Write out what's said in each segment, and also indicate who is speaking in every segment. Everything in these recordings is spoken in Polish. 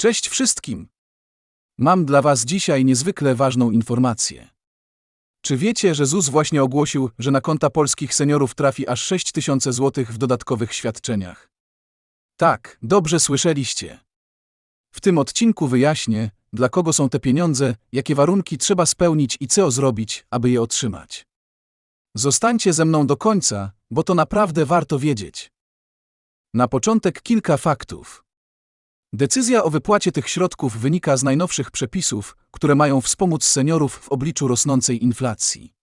Speaker 1: Cześć wszystkim! Mam dla Was dzisiaj niezwykle ważną informację. Czy wiecie, że ZUS właśnie ogłosił, że na konta polskich seniorów trafi aż 6 tysięcy złotych w dodatkowych świadczeniach? Tak, dobrze słyszeliście. W tym odcinku wyjaśnię, dla kogo są te pieniądze, jakie warunki trzeba spełnić i co zrobić, aby je otrzymać. Zostańcie ze mną do końca, bo to naprawdę warto wiedzieć. Na początek kilka faktów. Decyzja o wypłacie tych środków wynika z najnowszych przepisów, które mają wspomóc seniorów w obliczu rosnącej inflacji.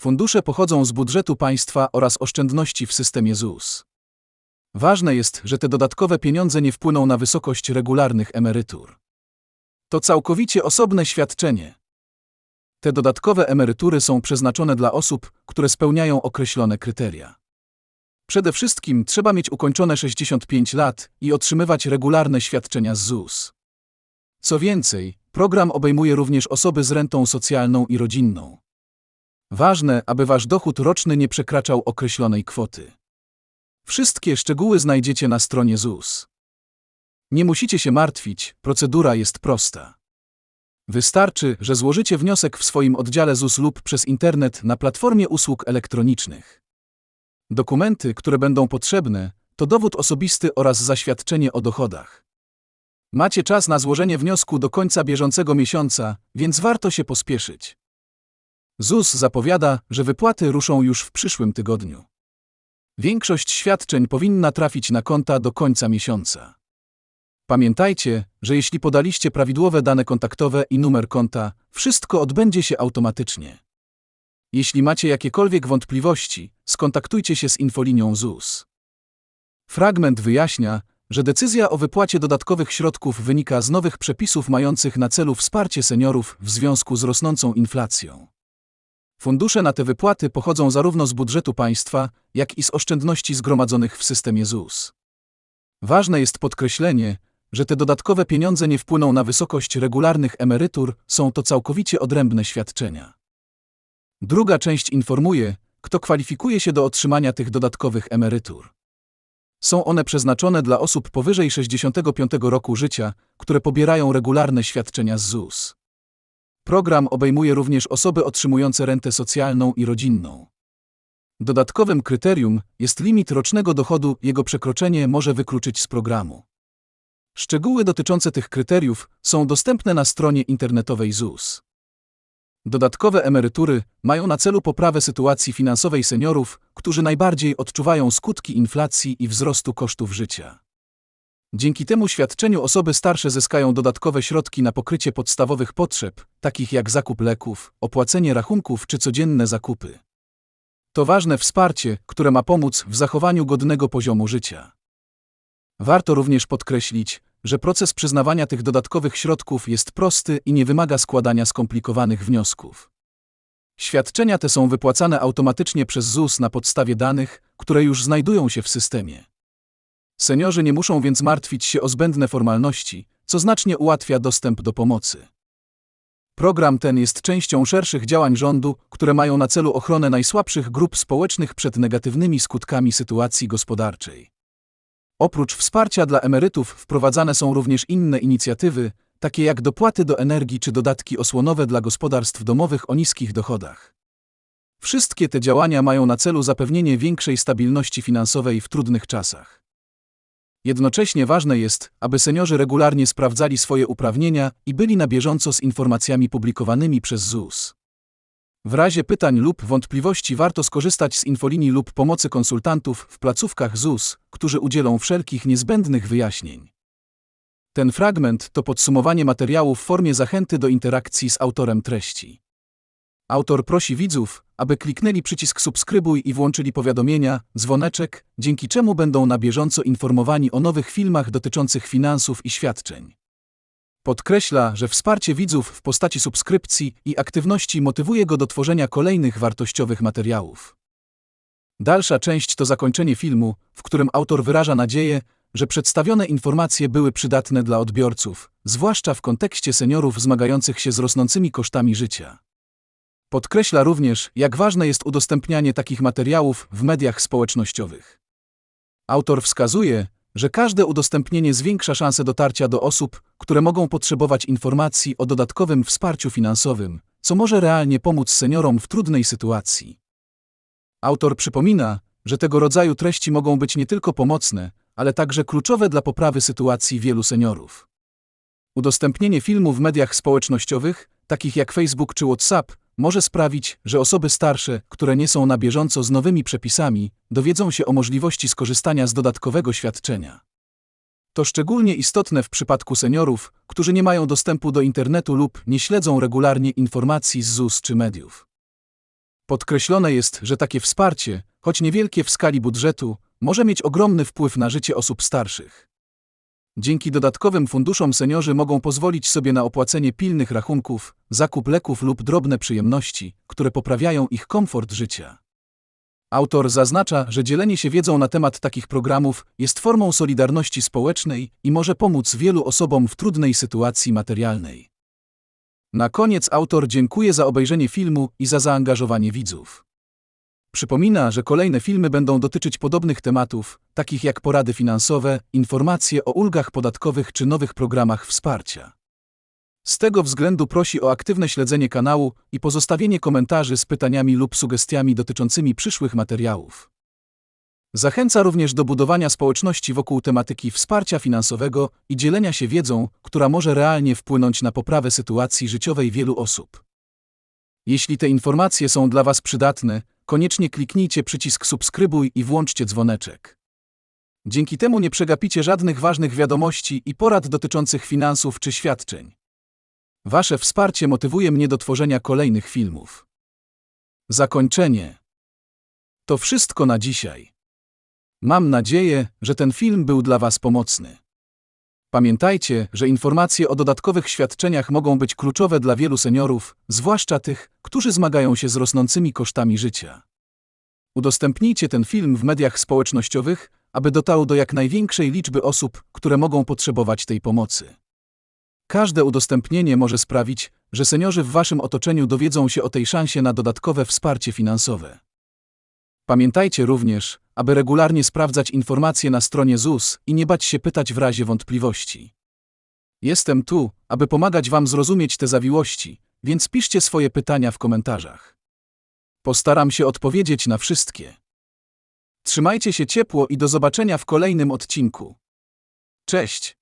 Speaker 1: Fundusze pochodzą z budżetu państwa oraz oszczędności w systemie ZUS. Ważne jest, że te dodatkowe pieniądze nie wpłyną na wysokość regularnych emerytur. To całkowicie osobne świadczenie. Te dodatkowe emerytury są przeznaczone dla osób, które spełniają określone kryteria. Przede wszystkim trzeba mieć ukończone 65 lat i otrzymywać regularne świadczenia z ZUS. Co więcej, program obejmuje również osoby z rentą socjalną i rodzinną. Ważne, aby wasz dochód roczny nie przekraczał określonej kwoty. Wszystkie szczegóły znajdziecie na stronie ZUS. Nie musicie się martwić, procedura jest prosta. Wystarczy, że złożycie wniosek w swoim oddziale ZUS lub przez internet na platformie usług elektronicznych. Dokumenty, które będą potrzebne, to dowód osobisty oraz zaświadczenie o dochodach. Macie czas na złożenie wniosku do końca bieżącego miesiąca, więc warto się pospieszyć. ZUS zapowiada, że wypłaty ruszą już w przyszłym tygodniu. Większość świadczeń powinna trafić na konta do końca miesiąca. Pamiętajcie, że jeśli podaliście prawidłowe dane kontaktowe i numer konta, wszystko odbędzie się automatycznie. Jeśli macie jakiekolwiek wątpliwości, skontaktujcie się z infolinią ZUS. Fragment wyjaśnia, że decyzja o wypłacie dodatkowych środków wynika z nowych przepisów mających na celu wsparcie seniorów w związku z rosnącą inflacją. Fundusze na te wypłaty pochodzą zarówno z budżetu państwa, jak i z oszczędności zgromadzonych w systemie ZUS. Ważne jest podkreślenie, że te dodatkowe pieniądze nie wpłyną na wysokość regularnych emerytur, są to całkowicie odrębne świadczenia. Druga część informuje, kto kwalifikuje się do otrzymania tych dodatkowych emerytur. Są one przeznaczone dla osób powyżej 65 roku życia, które pobierają regularne świadczenia z ZUS. Program obejmuje również osoby otrzymujące rentę socjalną i rodzinną. Dodatkowym kryterium jest limit rocznego dochodu, jego przekroczenie może wykluczyć z programu. Szczegóły dotyczące tych kryteriów są dostępne na stronie internetowej ZUS. Dodatkowe emerytury mają na celu poprawę sytuacji finansowej seniorów, którzy najbardziej odczuwają skutki inflacji i wzrostu kosztów życia. Dzięki temu świadczeniu osoby starsze zyskają dodatkowe środki na pokrycie podstawowych potrzeb, takich jak zakup leków, opłacenie rachunków czy codzienne zakupy. To ważne wsparcie, które ma pomóc w zachowaniu godnego poziomu życia. Warto również podkreślić, że proces przyznawania tych dodatkowych środków jest prosty i nie wymaga składania skomplikowanych wniosków. Świadczenia te są wypłacane automatycznie przez ZUS na podstawie danych, które już znajdują się w systemie. Seniorzy nie muszą więc martwić się o zbędne formalności, co znacznie ułatwia dostęp do pomocy. Program ten jest częścią szerszych działań rządu, które mają na celu ochronę najsłabszych grup społecznych przed negatywnymi skutkami sytuacji gospodarczej. Oprócz wsparcia dla emerytów wprowadzane są również inne inicjatywy, takie jak dopłaty do energii czy dodatki osłonowe dla gospodarstw domowych o niskich dochodach. Wszystkie te działania mają na celu zapewnienie większej stabilności finansowej w trudnych czasach. Jednocześnie ważne jest, aby seniorzy regularnie sprawdzali swoje uprawnienia i byli na bieżąco z informacjami publikowanymi przez ZUS. W razie pytań lub wątpliwości warto skorzystać z infolinii lub pomocy konsultantów w placówkach ZUS, którzy udzielą wszelkich niezbędnych wyjaśnień. Ten fragment to podsumowanie materiału w formie zachęty do interakcji z autorem treści. Autor prosi widzów, aby kliknęli przycisk subskrybuj i włączyli powiadomienia, dzwoneczek, dzięki czemu będą na bieżąco informowani o nowych filmach dotyczących finansów i świadczeń. Podkreśla, że wsparcie widzów w postaci subskrypcji i aktywności motywuje go do tworzenia kolejnych wartościowych materiałów. Dalsza część to zakończenie filmu, w którym autor wyraża nadzieję, że przedstawione informacje były przydatne dla odbiorców, zwłaszcza w kontekście seniorów zmagających się z rosnącymi kosztami życia. Podkreśla również, jak ważne jest udostępnianie takich materiałów w mediach społecznościowych. Autor wskazuje, że każde udostępnienie zwiększa szanse dotarcia do osób, które mogą potrzebować informacji o dodatkowym wsparciu finansowym, co może realnie pomóc seniorom w trudnej sytuacji. Autor przypomina, że tego rodzaju treści mogą być nie tylko pomocne, ale także kluczowe dla poprawy sytuacji wielu seniorów. Udostępnienie filmu w mediach społecznościowych, takich jak Facebook czy WhatsApp, może sprawić, że osoby starsze, które nie są na bieżąco z nowymi przepisami, dowiedzą się o możliwości skorzystania z dodatkowego świadczenia. To szczególnie istotne w przypadku seniorów, którzy nie mają dostępu do internetu lub nie śledzą regularnie informacji z ZUS czy mediów. Podkreślone jest, że takie wsparcie, choć niewielkie w skali budżetu, może mieć ogromny wpływ na życie osób starszych. Dzięki dodatkowym funduszom seniorzy mogą pozwolić sobie na opłacenie pilnych rachunków, zakup leków lub drobne przyjemności, które poprawiają ich komfort życia. Autor zaznacza, że dzielenie się wiedzą na temat takich programów jest formą solidarności społecznej i może pomóc wielu osobom w trudnej sytuacji materialnej. Na koniec autor dziękuje za obejrzenie filmu i za zaangażowanie widzów. Przypomina, że kolejne filmy będą dotyczyć podobnych tematów, takich jak porady finansowe, informacje o ulgach podatkowych czy nowych programach wsparcia. Z tego względu prosi o aktywne śledzenie kanału i pozostawienie komentarzy z pytaniami lub sugestiami dotyczącymi przyszłych materiałów. Zachęca również do budowania społeczności wokół tematyki wsparcia finansowego i dzielenia się wiedzą, która może realnie wpłynąć na poprawę sytuacji życiowej wielu osób. Jeśli te informacje są dla Was przydatne, koniecznie kliknijcie przycisk subskrybuj i włączcie dzwoneczek. Dzięki temu nie przegapicie żadnych ważnych wiadomości i porad dotyczących finansów czy świadczeń. Wasze wsparcie motywuje mnie do tworzenia kolejnych filmów. Zakończenie. To wszystko na dzisiaj. Mam nadzieję, że ten film był dla Was pomocny. Pamiętajcie, że informacje o dodatkowych świadczeniach mogą być kluczowe dla wielu seniorów, zwłaszcza tych, którzy zmagają się z rosnącymi kosztami życia. Udostępnijcie ten film w mediach społecznościowych, aby dotarł do jak największej liczby osób, które mogą potrzebować tej pomocy. Każde udostępnienie może sprawić, że seniorzy w Waszym otoczeniu dowiedzą się o tej szansie na dodatkowe wsparcie finansowe. Pamiętajcie również, aby regularnie sprawdzać informacje na stronie ZUS i nie bać się pytać w razie wątpliwości. Jestem tu, aby pomagać Wam zrozumieć te zawiłości, więc piszcie swoje pytania w komentarzach. Postaram się odpowiedzieć na wszystkie. Trzymajcie się ciepło i do zobaczenia w kolejnym odcinku. Cześć!